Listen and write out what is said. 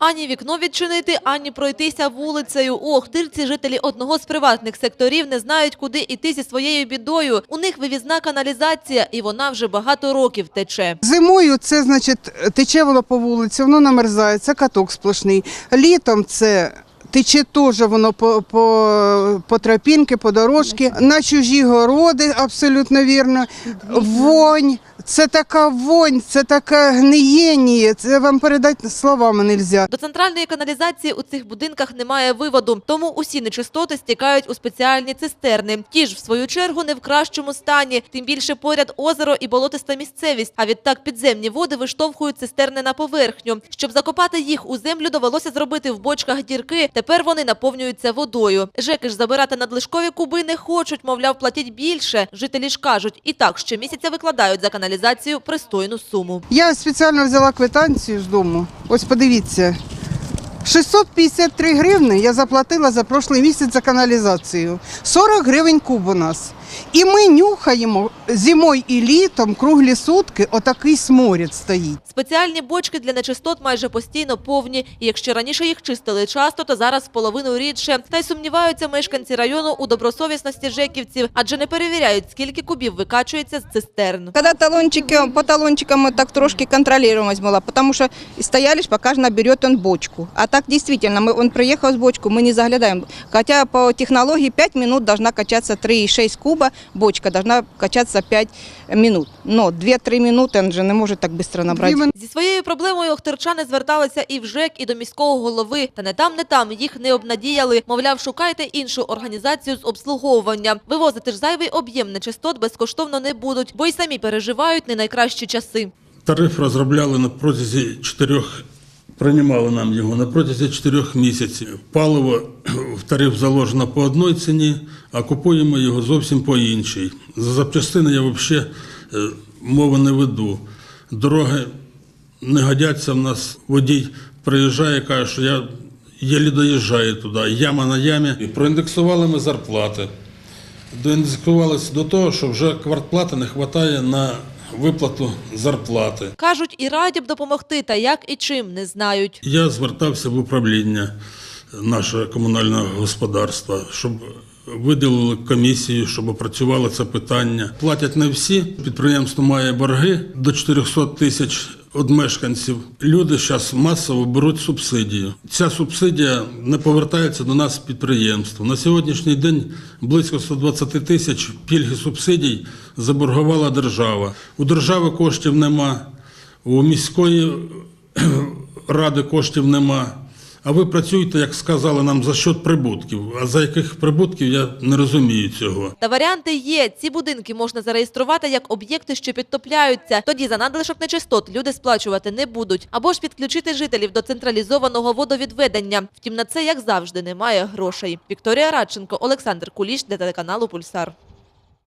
Ані вікно відчинити, ані пройтися вулицею. У Охтирці жителі одного з приватних секторів не знають, куди йти зі своєю бідою. У них вивізна каналізація, і вона вже багато років тече. Зимою це значить тече воно по вулиці, воно намерзає, це каток сплошний. Літом це. Тече теж воно по, по, по тропінки, по дорожці, на чужі городи, абсолютно вірно. Вонь, це така вонь, це таке гниєння, це вам передати словами не можна. До центральної каналізації у цих будинках немає виводу, тому усі нечистоти стікають у спеціальні цистерни. Ті ж, в свою чергу, не в кращому стані, тим більше поряд озеро і болотиста місцевість. А відтак підземні води виштовхують цистерни на поверхню. Щоб закопати їх у землю, довелося зробити в бочках дірки. Тепер вони наповнюються водою. Жеки ж забирати надлишкові куби не хочуть, мовляв, платіть більше. Жителі ж кажуть, і так щомісяця викладають за каналізацію пристойну суму. Я спеціально взяла квитанцію з дому. Ось подивіться. 653 гривни я заплатила за прошлий місяць за каналізацію. 40 гривень куб у нас. І ми нюхаємо зимою і літом круглі сутки отакий сморід стоїть. Спеціальні бочки для нечистот майже постійно повні. І якщо раніше їх чистили часто, то зараз половину рідше. Та й сумніваються мешканці району у добросовісності жеківців, адже не перевіряють, скільки кубів викачується з цистерн. Когда талончики, по талончикам мы так трошки контролируемость была, потому что стояли ж, пока ж наберет он бочку. А так действительно, мы, он приехал с бочку, мы не заглядаем. Хотя по технологии 5 минут должна качаться 3,6 куба, бочка должна качаться 5 минут. Но 2-3 минуты он же не может так быстро набрать. Дві Зі своєю проблемою охтерчани зверталися і в ЖЕК, і до міського голови. Та не там, не там їх не обнадіяли. Мовляв, шукайте іншу організацію з обслуговування. Вивозити ж зайвий об'єм нечистот безкоштовно не будуть, бо й самі переживають не найкращі часи. Тариф розробляли на протязі чотирьох, приймали нам його на протязі чотирьох місяців. Паливо в тариф заложено по одній ціні, а купуємо його зовсім по іншій. За запчастини я взагалі е, мови не веду. Дороги не годяться в нас. Водій приїжджає, каже, що я єлі доїжджаю туди, яма на ямі. І проіндексували ми зарплати. Доіндексувалися до того, що вже квартплати не вистачає на виплату зарплати. Кажуть, і раді б допомогти, та як і чим не знають. Я звертався в управління нашого комунального господарства, щоб виділили комісію, щоб опрацювали це питання. Платять не всі. Підприємство має борги до 400 тисяч від мешканців. Люди зараз масово беруть субсидію. Ця субсидія не повертається до нас підприємств. На сьогоднішній день близько 120 тисяч пільги субсидій заборгувала держава. У держави коштів нема, у міської ради коштів нема. А ви працюєте, як сказали нам, за счет прибутків. А за яких прибутків я не розумію цього. Та варіанти є. Ці будинки можна зареєструвати як об'єкти, що підтопляються. Тоді за надлишок нечистот люди сплачувати не будуть. Або ж підключити жителів до централізованого водовідведення. Втім, на це, як завжди, немає грошей. Вікторія Радченко, Олександр Куліш для телеканалу Пульсар.